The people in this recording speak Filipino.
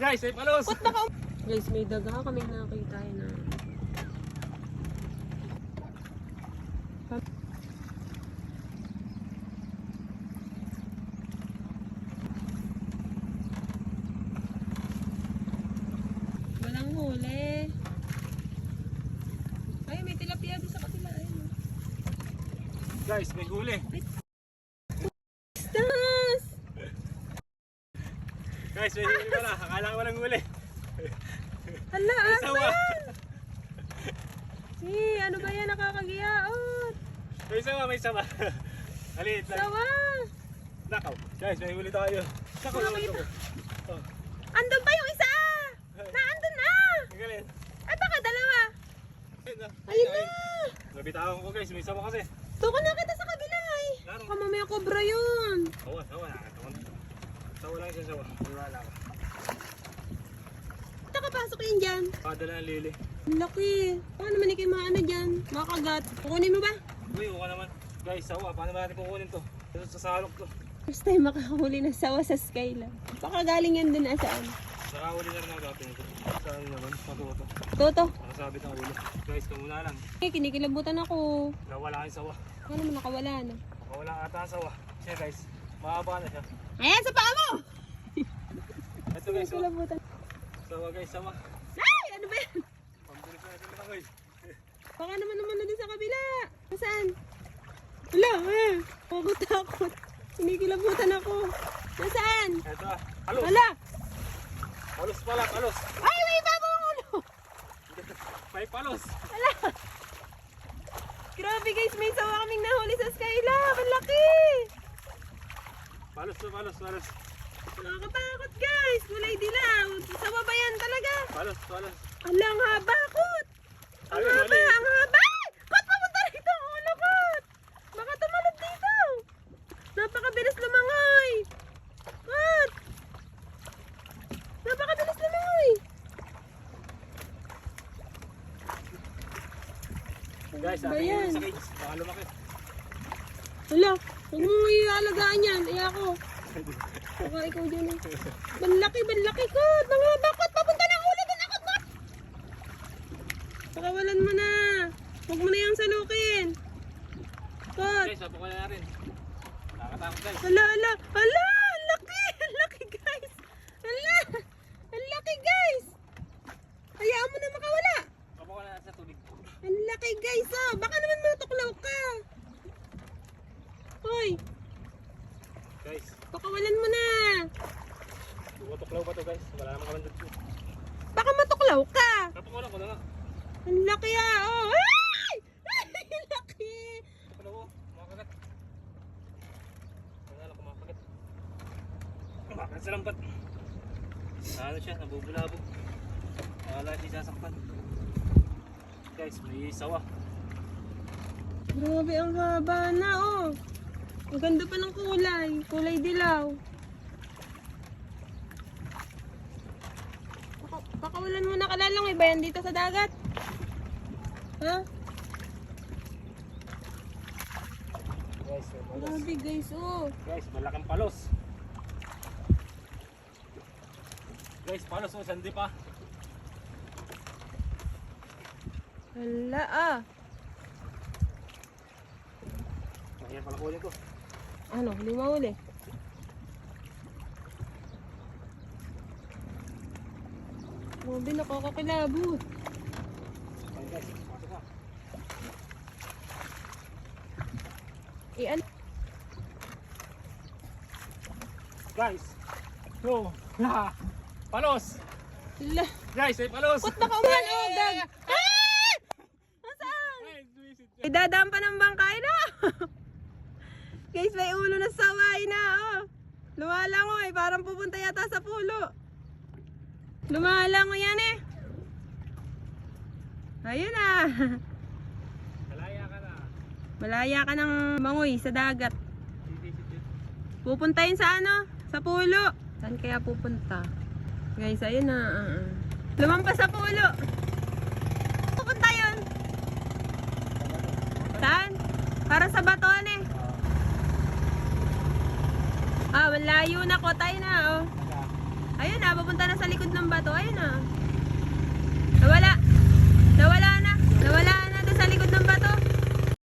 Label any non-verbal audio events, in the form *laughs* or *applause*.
Guys, ay palos! Ba't naka... Guys, may daga kaming nakita na. Walang huli. Ay, may tilapia doon sa kapila. Oh. Guys, may huli. Guys, may huli pala. Akala ko walang huli. Hala, asan? Eh, ano ba yan? Nakakagiyaot. May sawa, may sawa. Lang. Sawa! Nakaw. Guys, may huli tayo. Nakaw ito. Oh, Andun pa yung isa! Naandun na! galing. Ay, baka dalawa. Ayun na. Nabitawan ko guys, may sawa kasi. Tuko na kita sa kabila eh. Laro. Baka mamaya kobra yun. Sawa, sawa. Sawa lang siya, sawa. Wala ako. Nakapasok yun dyan. Padala ng lili. Ang Laki. Paano naman ikaw maano dyan? Makagat. Kukunin mo ba? Uy, uka naman. Guys, sawa. Paano ba natin kukunin to? Ito sa salok to. First time makahuli ng sawa sa Skyla. Baka galing yan dun asaan. Nakahuli na rin ako dati nito. Saan naman? Matuto. Toto. Nakasabit ang ulo. Guys, kamuna lang. Eh, kinikilabutan ako. Nawala ang sawa. Ano naman nakawala na. Wala ata ang sawa. Siya guys, mahaba na siya. Ayan, sa paa mo! Ito guys, oh. Kinikilabutan. sawa guys, sama. Ay! Ano ba yan? Pambilis na natin lang guys. Baka naman naman na din sa kabila. Nasaan? Wala, eh. Takot takot. Kinikilabutan ako. Nasaan? Ito ah. Palos. Wala. Palos pala, palos. Ay, may bago ang ulo. *laughs* May palos. Wala. Grabe guys, may sawa kaming nahuli sa Skylab. Ang laki. Palos to, palos, palos. Nakakatakot guys. Kulay dilaw. Sawa ba yan talaga? Palos, palos. Ala, ang haba, kot. Ang Ay, haba, mali. ang haba. Ay! Kot, papunta rito ulo, kot. Baka tumalog dito. Napakabilis lumangoy. Kot. Napakabilis lumangoy. Guys, Ba ating yan? sa cage. Baka lumaki. Hala, huwag mong ialagaan yan. Ay ako. Baka ikaw dyan eh. Banlaki, banlaki ko. Mga bakot, papunta ng ulo doon ako, kot. Pakawalan mo na. Huwag mo na yung salukin. Kot. Guys, papukuha na natin. Nakakatakot guys. Hala, hala, hala. Ang laki, *laughs* ang laki guys. Hala, ang laki guys. Hayaan mo na makawala. Papukuha na natin sa tubig. Ang laki guys, oh. Baka naman matuklaw ka. Hoy, Guys, pakawalan mo na. tumatuklaw pa to guys. Wala namang kalandot ko. Baka matuklaw ka. Papukuha ko na nga. Ang laki ah, oh. Ay! Ay, ang laki. Papukuha ko. Kumakagat. Wala lang kumakagat. Kumakagat sa lambat. Ano siya, nabubulabog. Wala siya sasaktan. Guys, may sawa. Grabe, ang haba na, oh. Ang ganda pa ng kulay. Kulay dilaw. Pakawalan mo na kalalang. Iba yan dito sa dagat. Ha? Guys, palos. Grabe guys, oh. Guys, malaking palos. Guys, palos oh, sandi pa. Hala ah. Ayan pala kunin ko. Ano, lima uli. Grabe, nakakakilabot. Guys, ka. Eh? Guys, go. Ha! Palos! Hala. Guys, ay palos! Ba't nakauman? Oh, dag. Ah! Nasaan? Ay, sumisid siya. Idadaan pa ng bangkay na. *laughs* Guys, may ulo na saway na, oh. Lumalango eh, parang pupunta yata sa pulo. Lumalango yan eh. Ayun ah. Malaya ka na. Malaya ka ng mangoy sa dagat. Sisid yun. Pupunta yun sa ano? Sa pulo. Saan kaya pupunta? Guys, ayun na. Uh, uh. Lumampas sa pulo. Pupunta yun. Saan? Para sa baton eh. Ah, malayo na. Kotay na, oh. Ayun na, papunta na sa likod ng bato. Ayun na. Nawala. Nawala na. Nawala